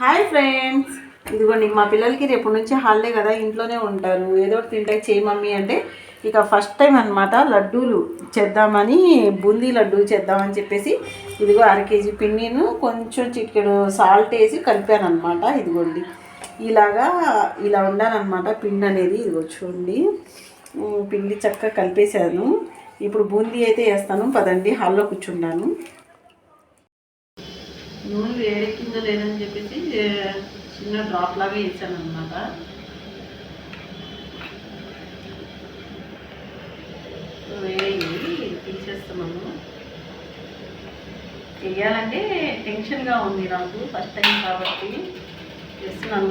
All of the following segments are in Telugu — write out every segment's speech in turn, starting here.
Hi friends. ఇదిగోండి మా పిల్లలకి రేపు నుంచి హాలిడే కదా ఇంట్లోనే ఉంటారు. ఏదో ఒకటి తింటే చేయి మమ్మీ అంటే ఇక ఫస్ట్ టైం అనమాట లడ్డూలు చేద్దామని బూందీ లడ్డూ చేద్దామని చెప్పేసి ఇదిగో అర కేజీ పిండిను కొంచెం చిటికెడు సాల్ట్ వేసి కలిపాను అనమాట ఇదిగోండి ఇలాగా ఇలా ఉండాలన్నమాట పిండి అనేది. ఇదిగో చూడండి పిండి చక్కగా కలిపేశాను. ఇప్పుడు బూందీ అయితే వేస్తాను. పదండి హాల్లో కూర్చున్నాను. నూనె వేడెక్కిందో లేదని చెప్పేసి చిన్న డ్రాప్ లాగా వేసాను అనమాట వేడి తీసేస్తున్నాము వేయాలంటే టెన్షన్గా ఉంది నాకు ఫస్ట్ టైం కాబట్టి చేస్తున్నాను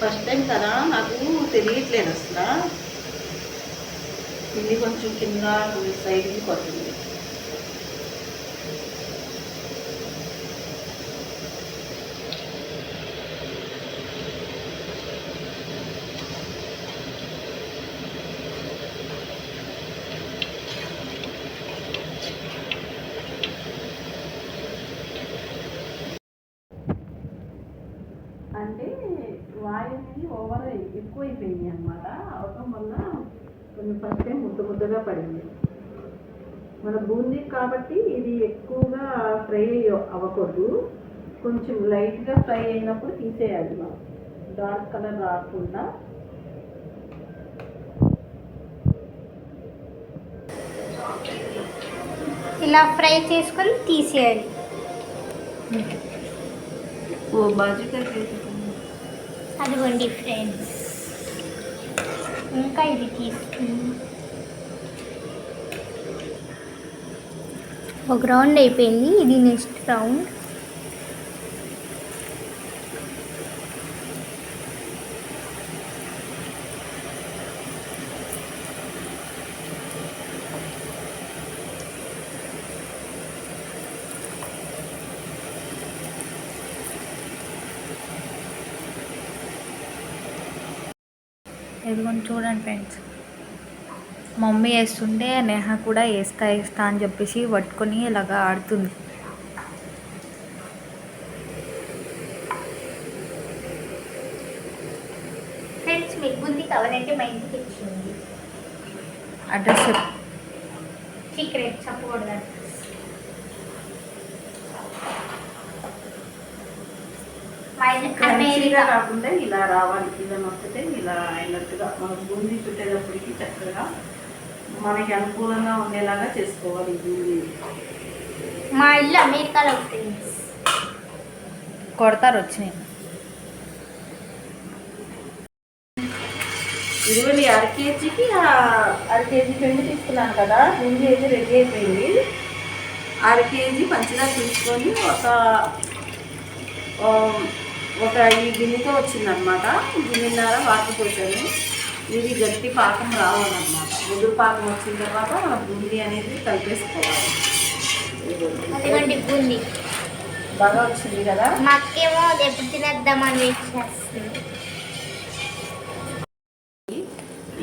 ఫస్ట్ టైం కదా నాకు తెలియట్లేదు అసలు. ఇది కొంచెం కింద సైడ్కి కొట్టింది అంటే వాయు ఓవర్ ఎక్కువైపోయింది అనమాట అవటం వల్ల కొంచెం ఫస్ట్ టైం ముద్ద ముద్దగా పడింది. మన బూందీ కాబట్టి ఇది ఎక్కువగా ఫ్రై అవ్వకూడదు. కొంచెం లైట్గా ఫ్రై అయినప్పుడు తీసేయాలి మనం. డార్క్ కలర్ రాకుండా. ఇలా ఫ్రై చేసుకొని తీసేయాలి. ఓ బాజుకా అదిగోండి ఫ్రెండ్స్ ఇంకా ఇది తీసుకుని ఒక రౌండ్ అయిపోయింది. ఇది నెక్స్ట్ రౌండ్ ఇదిగోండి చూడండి ఫ్రెండ్స్. మమ్మీ వేస్తుంటే నేహ కూడా వేస్తా వేస్తా అని చెప్పేసి పట్టుకొని ఇలాగా ఆడుతుంది. ఫ్రెండ్స్ మీకు బుద్ధి కావాలంటే మా ఇంటికి ఇచ్చింది అడ్రస్ సీక్రెట్ చెప్పకూడదు మా ఇంటి క్రంచీగా కాకుండా ఇలా రావాలి. ఇలా నొక్కితే ఇలా అయినట్టుగా మనం బూందీ చుట్టేటప్పటికి చక్కగా మనకి అనుకూలంగా ఉండేలాగా చేసుకోవాలి బూందీ. మా ఇల్లు అమెరికాలో కొడతారు వచ్చినాయి. ఇదిగోండి అర కేజీకి అర కేజీ పిండి తీసుకున్నాను కదా. బూందీ అయితే రెడీ అయిపోయింది. అర కేజీ పంచదార తీసుకొని ఒక ఒక ఈ గిన్నెతో వచ్చిందనమాట గిన్నెన్నర వాటర్ పోసాను. ఇది గట్టి పాకం రావాలన్నమాట. ముదురు పాకం వచ్చిన తర్వాత మనం బూందీ అనేది కలిపేసుకోవాలి. బూంది. బాగా వచ్చింది కదా? మా అక్కేమో అది ఎప్పుడు తినేద్దామని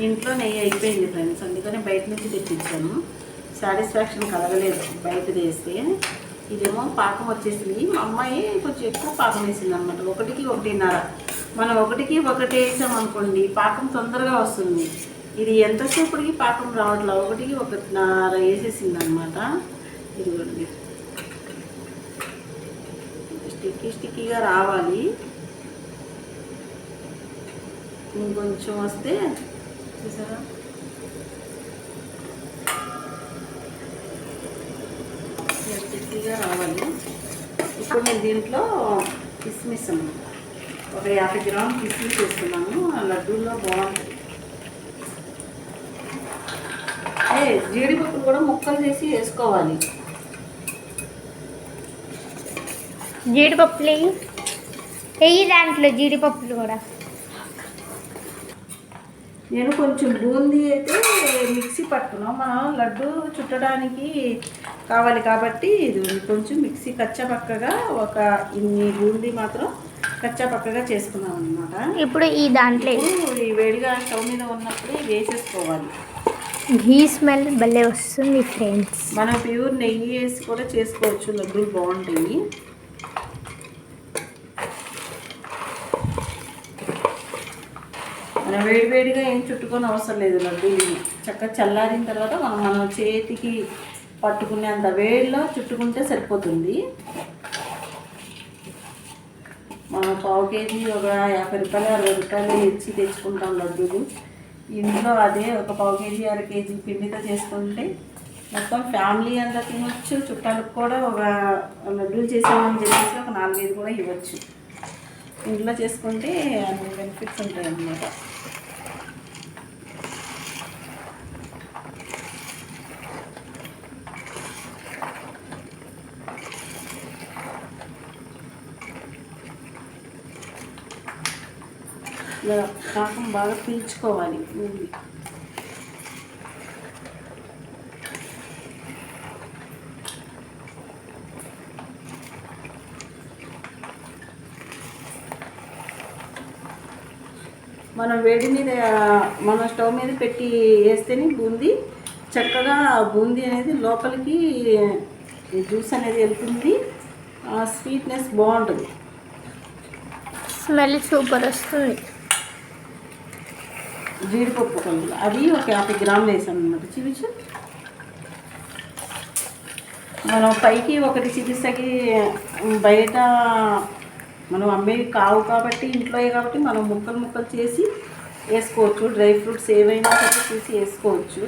ఇంట్లో నెయ్యి అయిపోయింది ఫ్రెండ్స్. అందుకని బయట నుంచి తెప్పించాను. సాటిస్ఫాక్షన్ కలగలేదు. బయట వేస్తే ఇదేమో పాకం వచ్చేసింది. మా అమ్మాయి కొంచెం ఎక్కువ పాకం వేసింది అనమాట ఒకటికి ఒకటిన్నర. మనం ఒకటికి ఒకటి వేసామనుకోండి పాకం తొందరగా వస్తుంది. ఇది ఎంతసేపటికి పాకం రావట్లేదు ఒకటికి ఒకటిన్నర వేసేసింది అనమాట ఇదిగోండి. స్టిక్కీ స్టిక్కీగా రావాలి. ఇంకొంచెం వస్తే చూసారా? స్టిక్కీగా రావాలి. ఇప్పుడు నేను దీంట్లో కిస్మిస్ ఒక యాభై గ్రాములు కిస్మిస్ వేస్తున్నాను. లడ్డూల్లో బాగుంటుంది. ఏ జీడిపప్పులు కూడా ముక్కలు చేసి వేసుకోవాలి. జీడిపప్పులు వెయ్యి వెయ్యి దాంట్లో జీడిపప్పులు కూడా. నేను కొంచెం బూందీ అయితే మిక్సీ పట్టుకున్నాం. మనం లడ్డు చుట్టడానికి కావాలి కాబట్టి ఇది కొంచెం మిక్సీ కచ్చపక్కగా ఒక ఇన్ని బూందీ మాత్రం కచ్చపక్కగా చేసుకున్నాం అనమాట ఇప్పుడు ఈ దాంట్లో ఈ వేడిగా స్టవ్ మీద ఉన్నప్పుడే వేసేసుకోవాలి. ఘీ స్మెల్ భలే వస్తుంది ఫ్రెండ్స్ మనం ప్యూర్ నెయ్యి వేసి కూడా చేసుకోవచ్చు. లడ్డూలు బాగుంటాయి. మనం వేడివేడిగా ఏం చుట్టుకొని అవసరం లేదు లడ్డూలు చక్కగా చల్లారిన తర్వాత మనం మన చేతికి పట్టుకునేంత వేడిలో చుట్టుకుంటే సరిపోతుంది. మనం పావు కేజీ ఒక యాభై రూపాయలు అరవై రూపాయలు ఇచ్చి తెచ్చుకుంటాం లడ్డూలు. ఇంట్లో అదే ఒక పావు కేజీ అర కేజీ పిండితో చేసుకుంటే మొత్తం ఫ్యామిలీ అంతా తినొచ్చు. చుట్టాలకు కూడా ఒక లడ్డూలు చేసామని చెప్పేసి ఒక నాలుగైదు కూడా ఇవ్వచ్చు. ఇంట్లో చేసుకుంటే అన్ని బెనిఫిట్స్ ఉంటాయి అన్నమాట ఇలా పాకం బాగా పీల్చుకోవాలి. నూనె. మనం వేడి మీద మన స్టవ్ మీద పెట్టి వేస్తేనే బూందీ. చక్కగా బూందీ అనేది లోపలికి జ్యూస్ అనేది వెళ్తుంది. స్వీట్నెస్ బాగుంటుంది. స్మెల్ సూపర్ వస్తుంది. జీడిపప్పు కొంచెం. అవి ఒక యాభై గ్రాములు వేసాను అనమాట చూపించు మనం పైకి ఒకటి చికిత్సకి బయట మనం అమ్మేవి కావు కాబట్టి ఇంట్లో కాబట్టి మనం ముక్కలు ముక్కలు చేసి వేసుకోవచ్చు. డ్రై ఫ్రూట్స్ ఏవైనా సరే తీసి వేసుకోవచ్చు.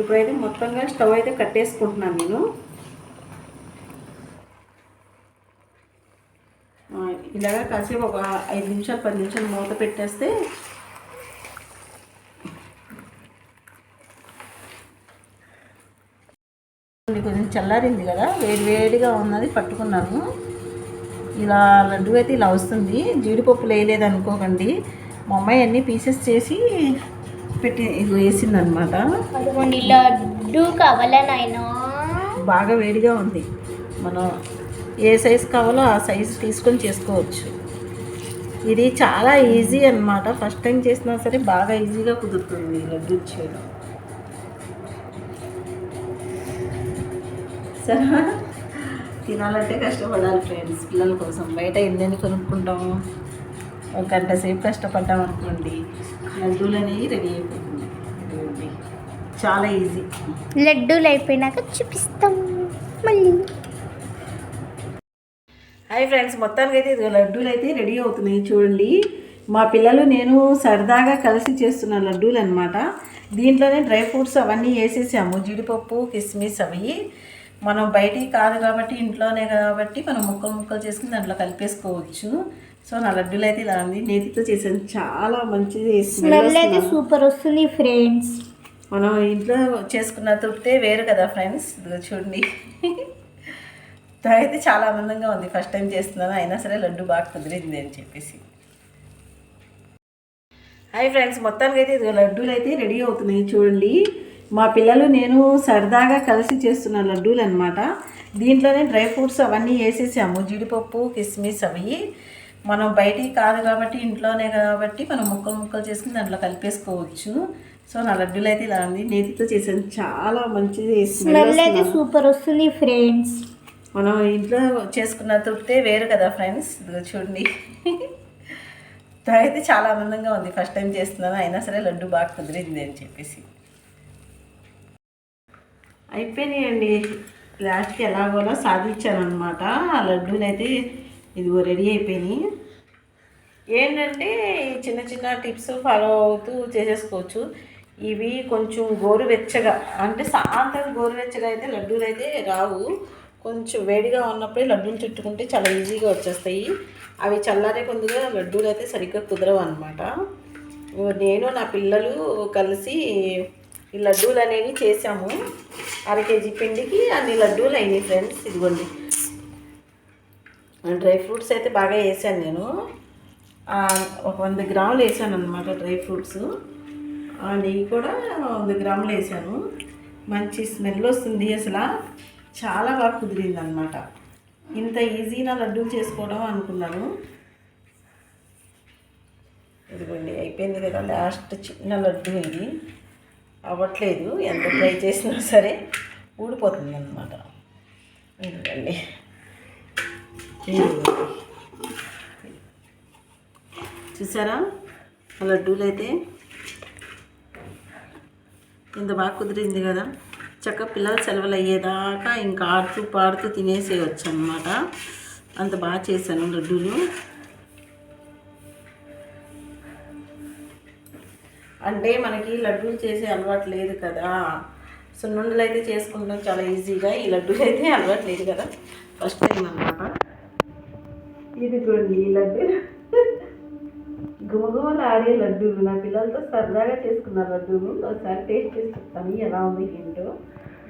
ఇప్పుడైతే మొత్తంగా స్టవ్ అయితే కట్టేసుకుంటున్నాను నేను. ఇలాగ ఇలాగా కాసేపు ఒక ఐదు నిమిషాలు పది నిమిషాలు మూత పెట్టేస్తే కొంచెం చల్లారింది కదా వేడి వేడిగా ఉన్నది పట్టుకున్నాను. ఇలా లడ్డు అయితే ఇలా వస్తుంది. జీడిపప్పు వేయలేదు అనుకోకండి. మా అమ్మాయి అన్ని పీసెస్ చేసి పెట్టి వేసిందనమాట. అదిగోండి లడ్డు కావాలనైనా బాగా వేడిగా ఉంది. మనం ఏ సైజు కావాలో ఆ సైజు తీసుకొని చేసుకోవచ్చు. ఇది చాలా ఈజీ అన్నమాట. ఫస్ట్ టైం చేసినా సరే బాగా ఈజీగా కుదురుతుంది లడ్డు చేయడం. సరే తినాలంటే కష్టపడాలి ఫ్రెండ్స్. పిల్లల కోసం బయట ఎన్ని కొనుక్కుంటాము ఒక గంట సేపు కష్టపడ్డాం అనుకోండి లడ్డూలు అనేవి రెడీ అయిపోతుంది. చాలా ఈజీ. లడ్డూలు అయిపోయినాక చూపిస్తాం మళ్ళీ. హాయ్ ఫ్రెండ్స్ మొత్తానికి అయితే లడ్డూలు అయితే రెడీ అవుతున్నాయి చూడండి. మా పిల్లలు నేను సరదాగా కలిసి చేస్తున్న లడ్డూలు అనమాట దీంట్లోనే డ్రై ఫ్రూట్స్ అవన్నీ వేసేసాము. జీడిపప్పు కిస్మిస్ అవి. మనం బయటికి కాదు కాబట్టి ఇంట్లోనే కాబట్టి మనం ముక్కలు ముక్కలు చేసుకుని దాంట్లో కలిపేసుకోవచ్చు. సో నా లడ్డూలు అయితే ఇలా ఉంది. నేతితో చేసాను చాలా మంచిది. స్మెల్ అయితే. సూపర్ వస్తుంది ఫ్రెండ్స్ మనం ఇంట్లో చేసుకున్న తృప్తే వేరు కదా ఫ్రెండ్స్ చూడండి. అయితే చాలా ఆనందంగా ఉంది. ఫస్ట్ టైం చేస్తున్నాను. అయినా సరే లడ్డు బాగా కుదిరింది అని చెప్పేసి. హాయ్ ఫ్రెండ్స్ మొత్తానికి అయితే లడ్డూలు అయితే రెడీ అవుతున్నాయి. చూడండి. మా పిల్లలు నేను సరదాగా కలిసి చేస్తున్న లడ్డూలు అనమాట దీంట్లోనే డ్రై ఫ్రూట్స్ అవన్నీ వేసేసాము. జీడిపప్పు కిస్మిస్ అవి. మనం బయటికి కాదు కాబట్టి ఇంట్లోనే కాబట్టి మనం ముక్కలు ముక్కలు చేసుకుని దాంట్లో కలిపేసుకోవచ్చు. సో నా లడ్డూలు అయితే ఇలా ఉంది. నేతితో చేసాను చాలా మంచిది. స్మెల్ అయితే. సూపర్ వస్తుంది ఫ్రెండ్స్. మనం ఇంట్లో చేసుకున్న తృప్తే వేరు కదా ఫ్రెండ్స్. చూడండి. అయితే చాలా ఆనందంగా ఉంది. ఫస్ట్ టైం చేస్తున్నాను. అయినా సరే లడ్డు బాగా కుదిరింది అని చెప్పేసి. అయిపోయినాయండి. లాస్ట్కి ఎలాగోలా సాధించాను అనమాట ఆ లడ్డూలు అయితే ఇదిగో రెడీ అయిపోయినాయి. ఏంటంటే ఈ చిన్న చిన్న టిప్స్ ఫాలో అవుతూ చేసేసుకోవచ్చు. ఇవి కొంచెం గోరువెచ్చగా అంటే సాయంత్రం గోరువెచ్చగా అయితే లడ్డూలు అయితే రావు. కొంచెం వేడిగా ఉన్నప్పుడే లడ్డూలు చుట్టుకుంటే చాలా ఈజీగా వచ్చేస్తాయి. అవి చల్లారే కొద్దిగా లడ్డూలు అయితే సరిగ్గా కుదరవు అనమాట నేను నా పిల్లలు కలిసి ఈ లడ్డూలు అనేవి చేసాము. అర కేజీ పిండికి అన్ని లడ్డూలు అయినాయి ఫ్రెండ్స్ ఇదిగోండి. డ్రై ఫ్రూట్స్ అయితే బాగా వేసాను నేను. ఒక వంద గ్రాములు వేసాను అనమాట డ్రై ఫ్రూట్స్. ఆ నెయ్యి కూడా వంద గ్రాములు వేసాను. మంచి స్మెల్ వస్తుంది అసలు. చాలా బాగా కుదిరింది అనమాట ఇంత ఈజీగా లడ్డూలు చేసుకోవడం అనుకున్నాను. ఇదిగోండి అయిపోయింది కదా లాస్ట్ చిన్న లడ్డు ఇది. అవ్వట్లేదు. ఎంత ట్రై చేసినా సరే ఊడిపోతుంది అనమాట ఇదిగోండి. చూసారా? ఆ లడ్డూలు అయితే ఇంత బాగా కుదిరింది కదా. చక్క పిల్లలు సెలవులు అయ్యేదాకా ఇంకా ఆడుతూ పాడుతూ తినేసేయచ్చు అనమాట అంత బాగా చేశాను లడ్డూలు అంటే మనకి లడ్డూలు చేసే అలవాటు లేదు కదా. సున్నుండలు అయితే చేసుకుంటాం చాలా ఈజీగా. ఈ లడ్డూలు అయితే అలవాటు లేదు కదా. ఫస్ట్ టైం అనమాట ఇది చూడండి ఈ లడ్డు. గుమగుమలు ఆడే లడ్డూలు నా పిల్లలతో సరదాగా చేసుకున్న లడ్డూలు ఒకసారి టేస్ట్ చేసి చెప్తాను ఎలా ఉంది ఏంటో.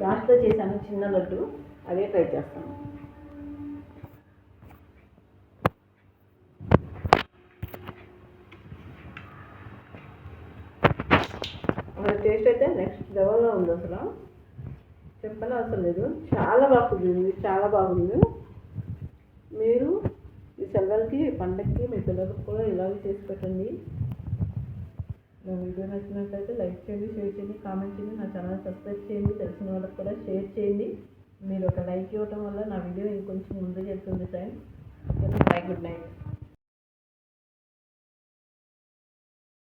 లాస్ట్లో చేశాను చిన్న లడ్డు. అదే ట్రై చేస్తాను. అసలు టేస్ట్ అయితే నెక్స్ట్ లెవెల్లో ఉంది అసలు. చెప్పని అవసరం లేదు. చాలా బాగుంది చాలా బాగుంది. మీరు ఈ సెలవులకి పండగకి మీ పిల్లలకు కూడా ఇలాగే చేసి పెట్టండి. నా వీడియో నచ్చినట్లయితే లైక్ చేయండి షేర్ చేయండి కామెంట్ చేయండి నా ఛానల్ సబ్స్క్రైబ్ చేయండి తెలిసిన వాళ్ళకి కూడా షేర్ చేయండి. మీరు ఒక లైక్ ఇవ్వటం వల్ల నా వీడియో ఇంకొంచెం ముందుకు వెళ్తుంది టైం బై గుడ్ నైట్